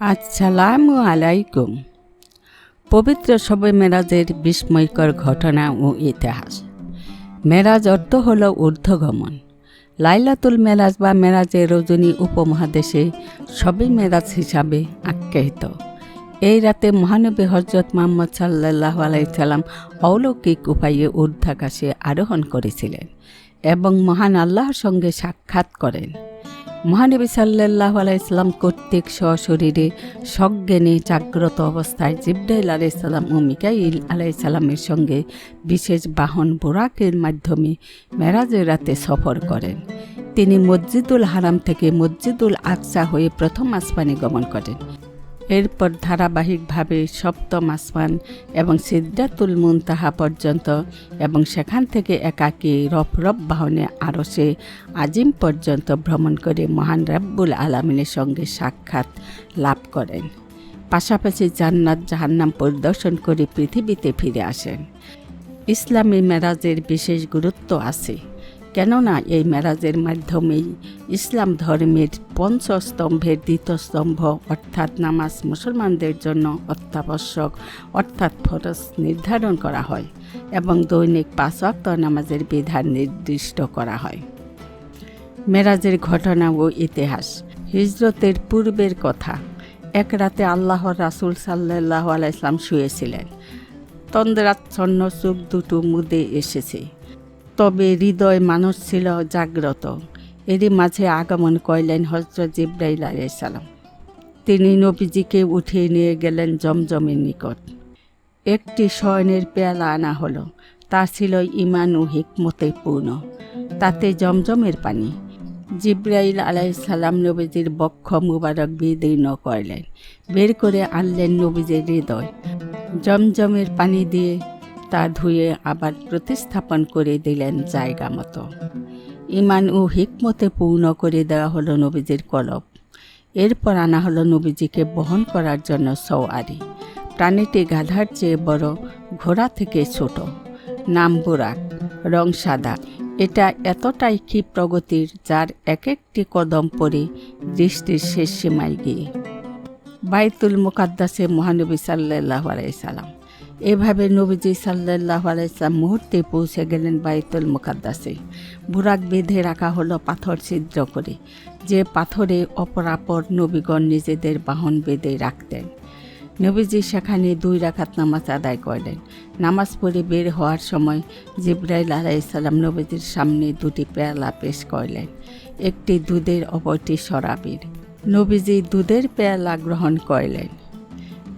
আসসালামু আলাইকুম। পবিত্র শবে মেরাজের বিস্ময়কর ঘটনা ও ইতিহাস। মেরাজ অর্থ হল ঊর্ধ্বগমন। লাইলাতুল মেরাজ বা মেরাজের রজনী উপমহাদেশে সবে মেরাজ হিসাবে আখ্যায়িত। এই রাতে মহানবী হজরত মোহাম্মদ সাল্লাহ আলাইসাল্লাম অলৌকিক উপায়ে ঊর্ধ্বাকাশে আরোহণ করেছিলেন এবং মহান আল্লাহর সঙ্গে সাক্ষাৎ করেন। মহানবী সাল্লাহ আলাইসাল্লাম কর্তৃক সশরীরে সজ্ঞানে জাগ্রত অবস্থায় জিব্রাইল আলাইসাল্লাম ও মিকাইল আলাইসাল্লামের সঙ্গে বিশেষ বাহন বোরাকের মাধ্যমে মেরাজের রাতে সফর করেন। তিনি মসজিদুল হারাম থেকে মসজিদুল আকসা হয়ে প্রথম আসমানে গমন করেন। এরপর ধারাবাহিকভাবে সপ্তম আসমান এবং সিদ্ধাতুল মুনতাহা পর্যন্ত এবং সেখান থেকে একাকী রফ বাহনে আরও সে আজিম পর্যন্ত ভ্রমণ করে মহান রাব্বুল আলমিনের সঙ্গে সাক্ষাৎ লাভ করেন। পাশাপাশি জান্নাত জাহান্নাম পরিদর্শন করে পৃথিবীতে ফিরে আসেন। ইসলামী মেরাজের বিশেষ গুরুত্ব আছে। কেননা এই মেরাজের মাধ্যমেই ইসলাম ধর্মের পঞ্চস্তম্ভের দ্বিতীয় স্তম্ভ অর্থাৎ নামাজ মুসলমানদের জন্য অত্যাবশ্যক, অর্থাৎ ফরজ নির্ধারণ করা হয় এবং দৈনিক পাঁচ ওয়াক্ত নামাজের বিধান নির্দিষ্ট করা হয়। মেরাজের ঘটনা ও ইতিহাস, হিজরতের পূর্বের কথা। এক রাতে আল্লাহর রাসুল সাল্লাহ আলাইসলাম শুয়েছিলেন। তন্দ্রাচ্ছন্ন চোখ দুটো মুদে এসেছে। তবে হৃদয় মানুষ ছিল জাগ্রত। এরই মাঝে আগমন করলেন হজরত জিব্রাইল আলাইসালাম তিনি নবীজিকে উঠিয়ে নিয়ে গেলেন জমজমের নিকট। একটি শয়নের পেয়ালা আনা হলো। তা ছিল ইমান ও হিকমতে পূর্ণ। তাতে জমজমের পানি। জিব্রাইল আলাইসাল্লাম নবীজির বক্ষ মুবারক বিদীর্ণ করলেন। বের করে আনলেন নবীজির হৃদয়। জমজমের পানি দিয়ে তা ধুয়ে আবার প্রতিস্থাপন করে দিলেন জায়গা মতো। ইমান ও হিকমতে পূর্ণ করে দেওয়া হলো নবীজির কলব। এরপর আনা হলো নবীজিকে বহন করার জন্য সওয়ারি। প্রাণীটি গাধার চেয়ে বড়, ঘোড়া থেকে ছোট। নাম বুরাক, রং সাদা। এটা এতটাই কি প্রগতির যার এক একটি কদম পরে দৃষ্টির শেষ সীমায় গিয়ে। বাইতুল মুকাদ্দাসে মহানবী সাল্লাহ আলাইসাল্লাম এভাবে নবীজি সাল্লাহ আলাইসলাম মুহূর্তে পৌঁছে গেলেন বাইতুল মুকাদ্দাসে। বুরাক বেঁধে রাখা হলো পাথর ছিদ্র করে, যে পাথরে অপরাপর নবীগণ নিজেদের বাহন বেঁধে রাখতেন। নবীজি সেখানে দুই রাখাত নামাজ আদায় করলেন। নামাজ পড়ে বের হওয়ার সময় জিব্রাইল আলাইসাল্লাম নবীজির সামনে দুটি পেয়ালা পেশ করলেন। একটি দুধের, অপরটি শরাবির। নবীজি দুধের পেয়ালা গ্রহণ করলেন।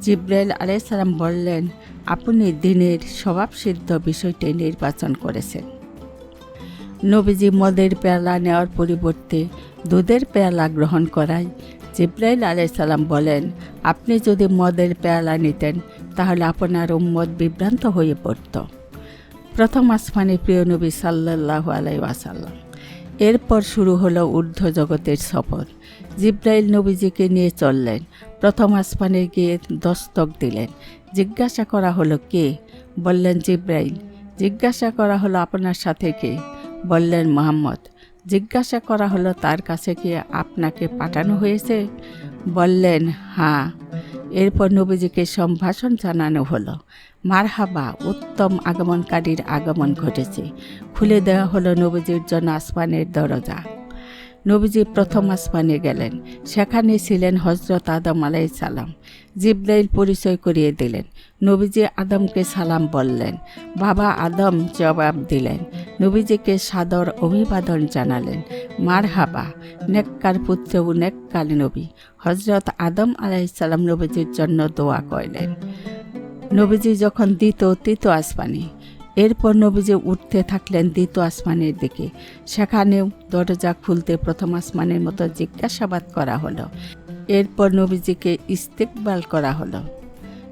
জিব্রাইল আলাইসাল্লাম বললেন আপনি দিনের স্বভাবসিদ্ধ বিষয়টি নির্বাচন করেছেন। নবীজি মদের পেয়ালা নেওয়ার পরিবর্তে দুধের পেয়ালা গ্রহণ করায় জিব্রাইল আলাইসাল্লাম বলেন, আপনি যদি মদের পেয়ালা নিতেন, তাহলে আপনার উম্মদ বিভ্রান্ত হয়ে পড়ত। প্রথম আসমানে প্রিয় নবী সাল্লাহ আলাই ওয়াসাল্লাম। এরপর শুরু হলো ঊর্ধ্ব জগতের সফর। জিব্রাইল নবীজিকে নিয়ে চললেন। প্রথম আসমানে গিয়ে দস্তক দিলেন। জিজ্ঞাসা করা হলো, কে? বললেন, জিব্রাইল। জিজ্ঞাসা করা হলো, আপনার সাথে কে? বললেন, মোহাম্মদ। জিজ্ঞাসা করা হলো, তার কাছে কি আপনাকে পাঠানো হয়েছে? বললেন হ্যাঁ। এরপর নবীজিকে সম্ভাষণ জানানো হলো। মারহাবা, উত্তম আগমনকারীর আগমন ঘটেছে। খুলে দেওয়া হলো নবীজির জন্য আসমানের দরজা। নবীজি প্রথম আসমানে গেলেন। সেখানে ছিলেন হজরত আদম আলাই সালাম। জিব্রাইল পরিচয় করিয়ে দিলেন। নবীজি আদমকে সালাম বললেন। বাবা আদম জবাব দিলেন। নবীজিকে সাদর অভিবাদন জানালেন। মার হাবা নেককার পুত্র ও নেককাল নবী। হজরত আদম আলাইসাল্লাম নবীজির জন্য দোয়া করলেন। নবীজি যখন দ্বিতীয় তৃতীয় আসমানে এরপর নবীজি উঠতে থাকলেন দ্বিতীয় আসমানের দিকে। সেখানেও দরজা খুলতে প্রথম আসমানের মতো জিজ্ঞাসাবাদ করা হলো। এরপর নবীজিকে ইস্তেকবাল করা হলো।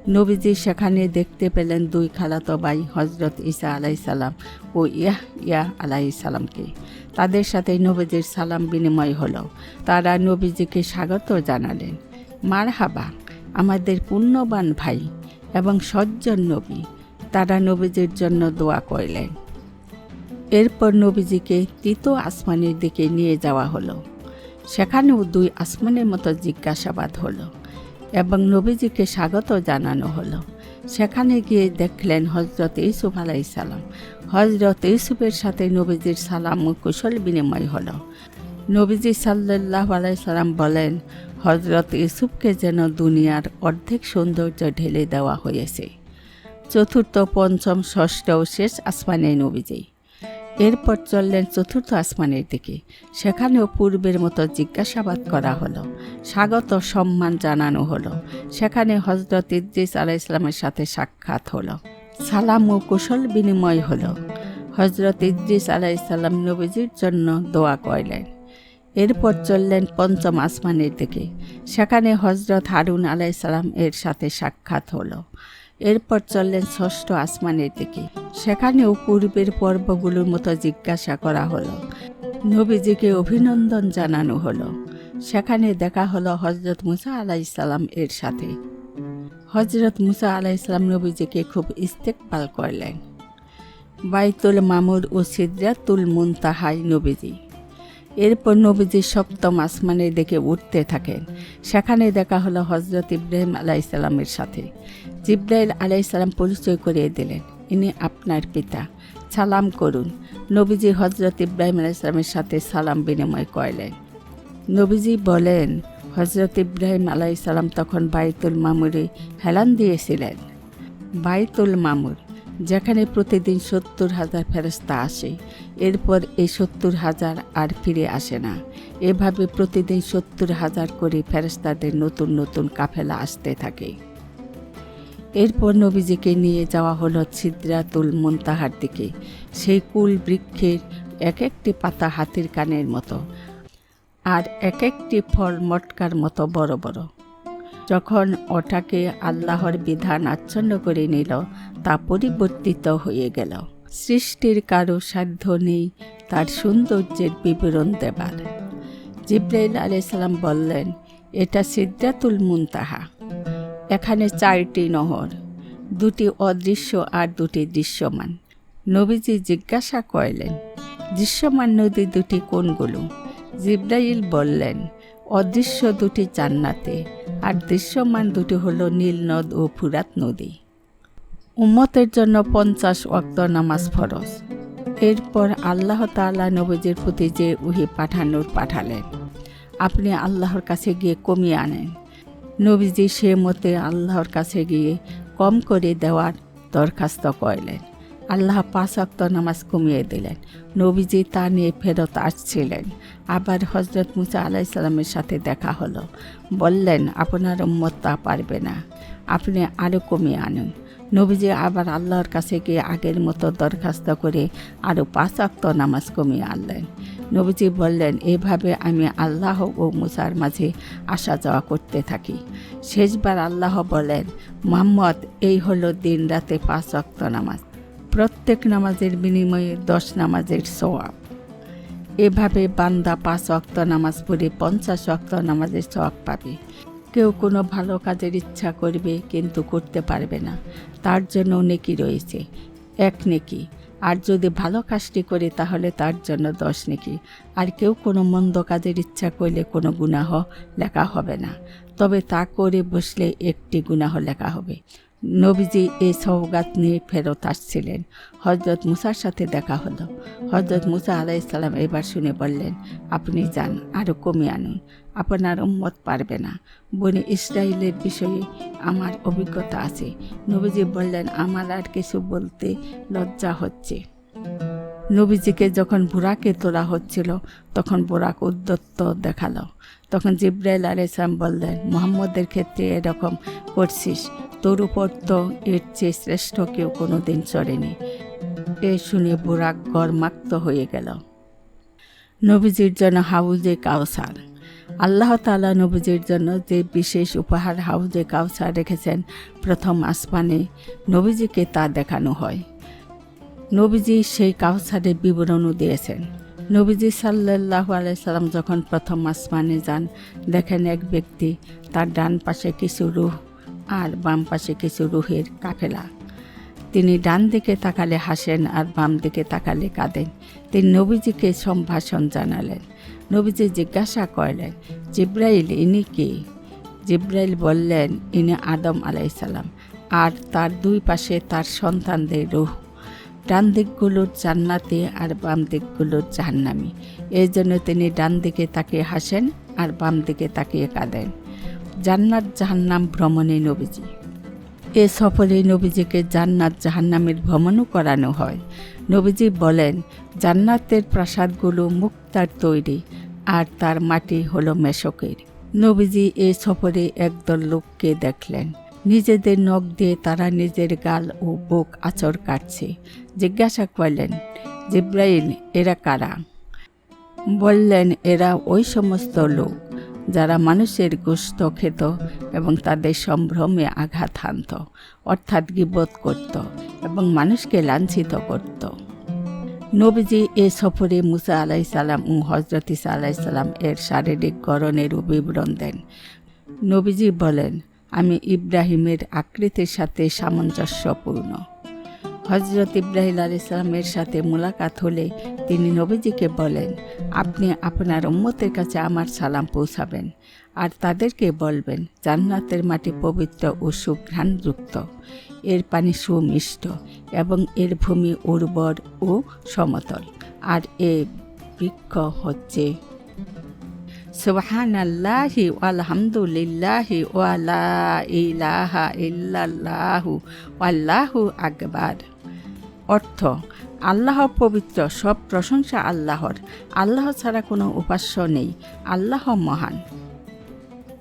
নবীজি সেখানে দেখতে পেলেন দুই খালাতো ভাই হজরত ইসা আলাই সালাম ও ইয়াহ ইয়া আলাই সালামকে। তাদের সাথে নবীজির সালাম বিনিময় হলো। তারা নবীজিকে স্বাগত জানালেন। মার হাবা আমাদের পুণ্যবান ভাই এবং সজ্জন নবী। তারা নবীজির জন্য দোয়া করলেন। এরপর নবীজিকে তৃতীয় আসমানের দিকে নিয়ে যাওয়া হলো। সেখানেও দুই আসমানের মতো জিজ্ঞাসাবাদ হলো এবং নবীজিকে স্বাগত জানানো হলো। সেখানে গিয়ে দেখলেন হজরত ইউসুফ আলাই সালাম। হজরত ইউসুফের সাথে নবীজির সালাম ও কুশল বিনিময় হলো। নবীজি সাল্লাহ আলাই সালাম বলেন হজরত ইউসুফকে যেন দুনিয়ার অর্ধেক সৌন্দর্য ঢেলে দেওয়া হয়েছে। চতুর্থ, পঞ্চম, ষষ্ঠ ও শেষ আসমানে নবীজি। এরপর চললেন চতুর্থ আসমানের দিকে। সেখানেও পূর্বের মতো জিজ্ঞাসাবাদ করা হলো, স্বাগত সম্মান জানানো হলো। সেখানে হজরত ইদ্রিস আলাহ ইসলামের সাথে সাক্ষাৎ হলো। সালাম ও কুশল বিনিময় হলো। হজরত ইদ্রিস আলাহ ইসলাম নবীজির জন্য দোয়া করলেন। এরপর চললেন পঞ্চম আসমানের দিকে। সেখানে হজরত হারুন আলাইসালাম এর সাথে সাক্ষাৎ হলো। এরপর চললেন ষষ্ঠ আসমানের দিকে। সেখানেও পূর্বের পর্বগুলোর মতো জিজ্ঞাসা করা হলো। নবীজিকে অভিনন্দন জানানো হলো। সেখানে দেখা হলো হজরত মুসা আলাইসাল্লাম এর সাথে। হজরত মুসা আলাইসাল্লাম নবীজিকে খুব ইস্তেকপাল করলেন। বাইতুল মামুর ও সিদ্রাতুল মুনতাহাই নবীজি। এরপর নবীজি সপ্তম আসমানে দেখে উঠতে থাকেন সেখানে দেখা হলো হজরত ইব্রাহিম আলাইসাল্লামের সাথে। জিব্রাইল আলাইসাল্লাম পরিচয় করিয়ে দিলেন, ইনি আপনার পিতা। সালাম করুন। নবীজি হজরত ইব্রাহিম আলাইসালামের সাথে সালাম বিনিময় করলেন। নবীজি বলেন হজরত ইব্রাহিম আলাইসাল্লাম তখন বাইতুল মামুরে হেলান দিয়েছিলেন। বাইতুল মামুর যেখানে প্রতিদিন সত্তর হাজার ফেরস্তা আসে, এরপর এই সত্তর হাজার আর ফিরে আসে না। এভাবে প্রতিদিন সত্তর হাজার করে ফেরস্তাদের নতুন নতুন কাফেলা আসতে থাকে। এরপর নবীজিকে নিয়ে যাওয়া হলো ছিদ্রাতুল মন্তাহার দিকে, সেই কুল বৃক্ষের এক একটি পাতা হাতির কানের মতো, আর এক একটি ফল মটকার মতো বড় বড়। যখন ওটাকে আল্লাহর বিধান আচ্ছন্ন করে নিল, তা পরিবর্তিত হয়ে গেল। সৃষ্টির কারও সাধ্য নেই তার সৌন্দর্যের বিবরণ দেবার। জিব্রাইল আলাইসাল্লাম বললেন, এটা সিদ্ধাতুল মুনতাহা। এখানে চারটি নহর, দুটি অদৃশ্য আর দুটি দৃশ্যমান। নবীজি জিজ্ঞাসা করলেন, দৃশ্যমান নদী দুটি কোনগুলো? জিব্রাইল বললেন, অদৃশ্য দুটি জান্নাতে আর দৃশ্যমান দুটি হল নীল নদ ও ফুরাত নদী। উম্মতের জন্য পঞ্চাশ অক্ত নামাজ ফরজ। এরপর আল্লাহ তাআলা নবীজির প্রতি যে উহি পাঠানোর পাঠালেন, আপনি আল্লাহর কাছে গিয়ে কমিয়ে আনেন। নবীজি সে মতে আল্লাহর কাছে গিয়ে কম করে দেওয়ার দরখাস্ত করলেন। আল্লাহ পাঁচ অক্ত নামাজ কমিয়ে দিলেন। নবীজি তা নিয়ে ফেরত আসছিলেন। আবার হজরত মুসা আলাইসাল্লামের সাথে দেখা হলো। বললেন, আপনার উম্মত তা পারবে না। আপনি আরও কমিয়ে আনুন। নবীজি আবার আল্লাহর কাছে গিয়ে আগের মতো দরখাস্ত করে আরও পাঁচ অক্ত নামাজ কমিয়ে আনলেন। নবীজি বললেন, এভাবে আমি আল্লাহ ও মুসার মাঝে আসা যাওয়া করতে থাকি। শেষবার আল্লাহ বলেন, মোহাম্মদ, এই হলো দিন রাতে পাঁচ অক্ত নামাজ। প্রত্যেক নামাজের বিনিময়ে দশ নামাজের সোয়াব এভাবে বান্দা পাঁচ অক্ত নামাজ পড়ে পঞ্চাশ অক্ত নামাজের সোয়াব পাবে। কেউ কোনো ভালো কাজের ইচ্ছা করবে কিন্তু করতে পারবে না। তার জন্য নেকি রয়েছে। এক নেকি। আর যদি ভালো কাজটি করে তাহলে তার জন্য দশ নেকি। আর কেউ কোনো মন্দ কাজের ইচ্ছা করলে কোনো গুনাহ লেখা হবে না। তবে তা করে বসলে একটি গুনাহ লেখা হবে। নবীজি এই সৌগাত নিয়ে ফেরত আসছিলেন। হজরত মুসার সাথে দেখা হলো। হজরত মুসা আলাইসাল্লাম এবার শুনে বললেন, আপনি যান আরও কমিয়ে আনুন। আপনার উম্মত পারবে না। বনে ইসরায়েলের বিষয়ে আমার অভিজ্ঞতা আছে। নবীজি বললেন, আমার আর কিছু বলতে লজ্জা হচ্ছে। নবীজিকে যখন বুড়াকে তোলা হচ্ছিল, তখন বুড়াক উদ্যত্ত দেখাল। তখন জিব্রাইল আলাইসলাম বললেন, মোহাম্মদের ক্ষেত্রে এরকম করছিস? তোর উপর তো এর চেয়ে শ্রেষ্ঠ কেউ কোনো দিন চড়েনি। এ শুনে বুড়াক গরমাক্ত হয়ে গেল। নবীজির জন্য হাউজে কাউসার। আল্লাহ তালা নবীজির জন্য যে বিশেষ উপহার হাউজে কাউসার রেখেছেন, প্রথম আসমানে নবীজিকে তা দেখানো হয়। নবীজি সেই কাউসারের বিবরণও দিয়েছেন। নবীজি সাল্লাহ আলাইসাল্লাম যখন প্রথম আসমানে যান, দেখেন এক ব্যক্তি তার ডান পাশে কিছু রুহ আর বাম পাশে কিছু রুহের কাফেলা। তিনি ডান দিকে তাকালে হাসেন আর বাম দিকে তাকালে কাঁদেন। তিনি নবীজিকে সম্ভাষণ জানালেন। নবীজি জিজ্ঞাসা করলেন, জিব্রাইল, ইনি কে? জিব্রাইল বললেন, ইনি আদম আলাইসাল্লাম আর তার দুই পাশে তার সন্তানদের রুহ ডান দিকগুলোর জান্নাতি আর বাম দিকগুলোর জাহান্নামি। এই জন্য তিনি ডান দিকে তাকিয়ে হাসেন আর বাম দিকে তাকিয়ে কাঁদেন। জান্নাত জাহান্নাম ভ্রমণে নবীজি। এ সফরে নবীজিকে জান্নাত জাহান্নামের ভ্রমণও করানো হয়। নবীজি বলেন, জান্নাতের প্রাসাদগুলো মুক্তার তৈরি আর তার মাটি হলো মেশকের। নবীজি এ সফরে একদল লোককে দেখলেন। নিজেদের নখ দিয়ে তারা নিজের গাল ও বুক আচর কাটছে। জিজ্ঞাসা করলেন, জিব্রাইল, এরা কারা? বললেন, এরা ওই সমস্ত লোক যারা মানুষের গোস্ত খেত এবং তাদের সম্ভ্রমে আঘাত হানত, অর্থাৎ গিবোধ করত এবং মানুষকে লাঞ্ছিত করত। নবীজি এ সফরে মুসা আলাই সালাম ও হজরত ইসা সালাম এর শারীরিক গড়নের বিবরণ দেন। নবীজি বলেন আমি ইব্রাহিমের আকৃতির সাথে সামঞ্জস্যপূর্ণ। হজরত ইব্রাহিম আলাইসালামের সাথে মোলাকাত হলে তিনি নবীজিকে বলেন, আপনি আপনার উম্মতের কাছে আমার সালাম পৌঁছাবেন আর তাদেরকে বলবেন, জান্নাতের মাটি পবিত্র ও সুঘ্রাণযুক্ত। এর পানি সুমিষ্ট এবং এর ভূমি উর্বর ও সমতল। আর এ বৃক্ষ হচ্ছে সুবহান আল্লাহি আলহামদুলিল্লাহি ওয়ালা ইলাহা ইল্লাল্লাহু আল্লাহু আকবার। অর্থ আল্লাহ পবিত্র সব প্রশংসা আল্লাহর। আল্লাহ ছাড়া কোনো উপাস্য নেই, আল্লাহ মহান।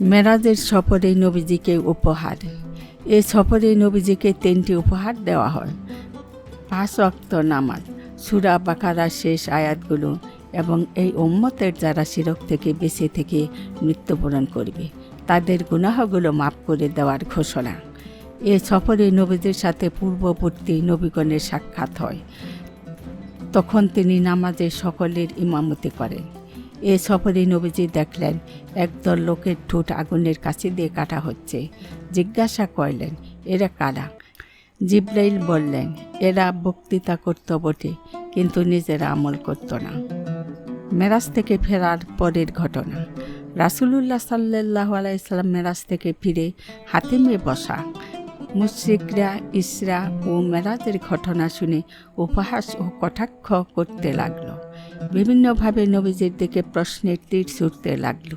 মেরাজের সফরে নবীজিকে উপহার। এ সফরে নবীজিকে তিনটি উপহার দেওয়া হয়। পাঁচ অক্ত নামাজ, সুরা বাকারা শেষ আয়াতগুলো এবং এই উম্মতের যারা শিরক থেকে বেঁচে থেকে মৃত্যুবরণ করবে, তাদের গুনাহগুলো মাফ করে দেওয়ার ঘোষণা। এ সফরে নবীদের সাথে পূর্ববর্তী নবীগণের সাক্ষাৎ হয়। তখন তিনি নামাজে সকলের ইমামতি করেন। এ সফরে নবীজি দেখলেন, একদল লোকের ঠোঁট আগুনের কাছে দিয়ে কাটা হচ্ছে। জিজ্ঞাসা করলেন, এরা কারা? জিব্রাইল বললেন, এরা বক্তৃতা করত বটে, কিন্তু নিজেরা আমল করত না। মেরাজ থেকে ফেরার পরের ঘটনা। রাসুলুল্লাহ সাল্লাহ আলাইসাল্লাম মেরাজ থেকে ফিরে হাতে হাতিমে বসা। মুশ্রিকরা, ইসরা ও মেরাজের ঘটনা শুনে উপহাস ও কটাক্ষ করতে লাগল। বিভিন্নভাবে নবীজির দিকে প্রশ্নের তীর ছুটতে লাগল।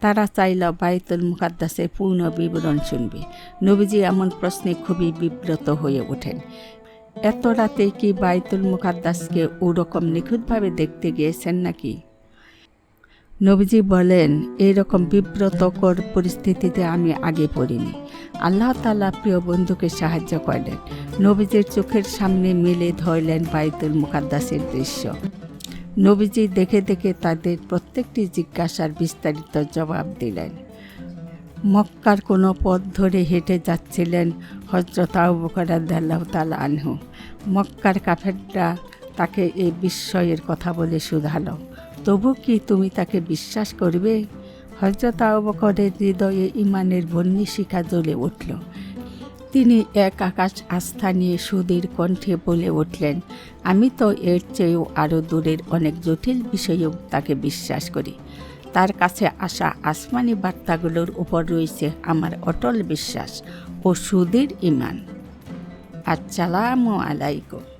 তারা চাইল বায়তুল মুকাদ্দাসের পূর্ণ বিবরণ শুনবে। নবীজি এমন প্রশ্নে খুবই বিব্রত হয়ে ওঠেন। এত রাতে কি বাইতুল মুকাদ্দাসকে ওরকম নিখুঁতভাবে দেখতে গিয়েছেন নাকি? নবীজি বলেন এইরকম বিব্রতকর পরিস্থিতিতে আমি আগে পড়িনি। আল্লাহ তালা প্রিয় বন্ধুকে সাহায্য করলেন। নবীজির চোখের সামনে মেলে ধরলেন বাইতুল মুকাদ্দাসের দৃশ্য। নবীজি দেখে দেখে তাদের প্রত্যেকটি জিজ্ঞাসার বিস্তারিত জবাব দিলেন। মক্কার কোনো পথ ধরে হেঁটে যাচ্ছিলেন হজরত আবুকরাদ্দাল্লাহ তাল আনহু। মক্কার কাফেররা তাকে এই বিস্ময়ের কথা বলে শুধালো। তবু কি তুমি তাকে বিশ্বাস করবে? হজরত আবকরের হৃদয়ে ইমানের বন্যী শিখা জ্বলে উঠল। তিনি এক আকাশ আস্থা নিয়ে সুদীর কণ্ঠে বলে উঠলেন, আমি তো এর চেয়েও আরও দূরের অনেক জটিল বিষয়েও তাকে বিশ্বাস করি। তার কাছে আসা আসমানি বার্তাগুলোর উপর রয়েছে আমার অটল বিশ্বাস ও সুদীর ইমান। আসসালামু আলাইকুম।